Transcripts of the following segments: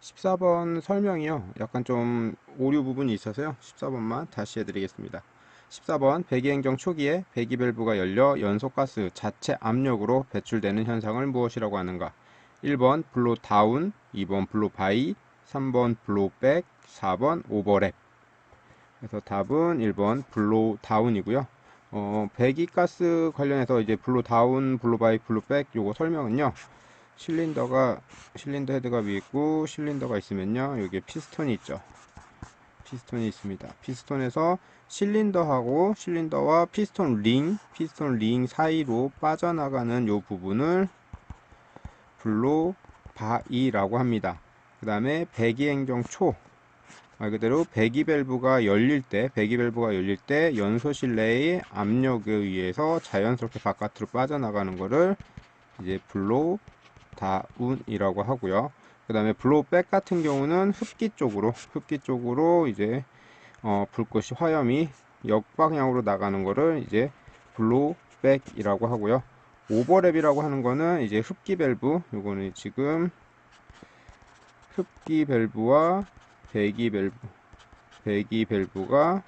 14번 설명이요. 약간 좀 오류 부분이 있어서요. 14번만 다시 해드리겠습니다. 14번 배기행정 초기에 배기밸브가 열려 연소가스 자체 압력으로 배출되는 현상을 무엇이라고 하는가? 1번 블로 다운, 2번 블로 바이, 3번 블로 백, 4번 오버랩. 그래서 답은 1번 블로 다운이고요. 어, 배기가스 관련해서 이제 블로 다운, 블로 바이, 블로 백 요거 설명은요. 실린더가 실린더 헤드가 위에 있고 실린더가 있으면요. 여기에 피스톤이 있죠. 피스톤이 있습니다. 피스톤에서 실린더하고 실린더와 피스톤 링, 피스톤 링 사이로 빠져나가는 요 부분을 블로 바이라고 합니다. 그 다음에 배기 행정 초, 말 그대로 배기 밸브가 열릴 때, 배기 밸브가 열릴 때 연소실 내의 압력에 의해서 자연스럽게 바깥으로 빠져나가는 것을 이제 블로 다운이라고 하고요. 그 다음에 블로우백 같은 경우는 흡기 쪽으로 흡기 쪽으로 이제 어, 불꽃이 화염이 역방향으로 나가는 거를 이제 블로우백이라고 하고요. 오버랩이라고 하는 거는 이제 흡기 밸브 요거는 지금 흡기 밸브와 배기 밸브 배기 밸브가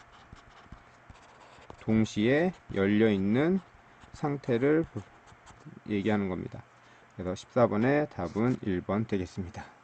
동시에 열려 있는 상태를 얘기하는 겁니다. 그래서 14번의 답은 1번 되겠습니다.